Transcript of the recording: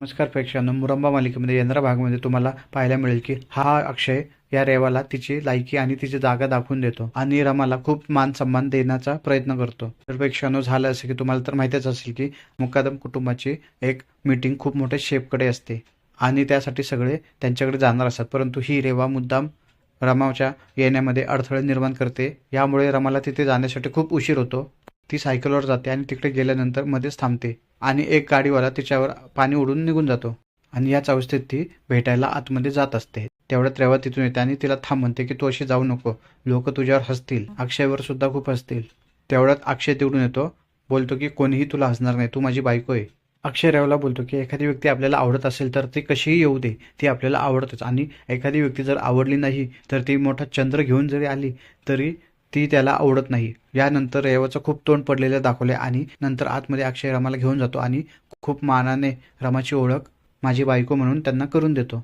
नमस्कार प्रेक्षकांनो मुरंबा मालिकेमध्ये यंत्रा भागामध्ये तुम्हाला पाहायला मिळेल की हा अक्षय या रेवाला तिची लायकी आणि तिची जागा दाखवून देतो आणि रमाला खूप मान सन्मान देण्याचा प्रयत्न करतो. तर प्रेक्षकांनो झालं असं की तुम्हाला तर माहितीच असेल की मुकादम कुटुंबाची एक मीटिंग खूप मोठ्या शेपकडे असते आणि त्यासाठी सगळे त्यांच्याकडे जाणार असतात. परंतु ही रेवा मुद्दाम रमाच्या येण्यामध्ये अडथळे निर्माण करते. यामुळे रमाला तिथे जाण्यासाठी खूप उशीर होतो. ती सायकलवर जाते आणि तिकडे गेल्यानंतर मध्येच थांबते. आणि एक गाडीवाला तिच्यावर पाणी उडून निघून जातो. आणि याच अवस्थेत ती भेटायला आतमध्ये जात असते. तेवढ्यात रेवा तिथून येते आणि तिला थांब म्हणते की तू अशी जाऊ नको. लोक तुझ्यावर हसतील. अक्षयवर सुद्धा खूप हसतील. तेवढ्यात अक्षय तिकडून येतो. बोलतो की कोणीही तुला हसणार नाही. तू माझी बायको आहे. अक्षय रेवला बोलतो की एखादी व्यक्ती आपल्याला आवडत असेल तर ती कशीही येऊ दे. ती आपल्याला आवडतच. आणि एखादी व्यक्ती जर आवडली नाही तर ती मोठा चंद्र घेऊन जरी आली तरी ती त्याला आवडत नाही. यानंतर रेवाचं खूप तोंड पडलेलं दाखवले आणि नंतर आतमध्ये अक्षय रमाला घेऊन जातो आणि खूप मानाने रमाची ओळख माझी बायको म्हणून त्यांना करून देतो.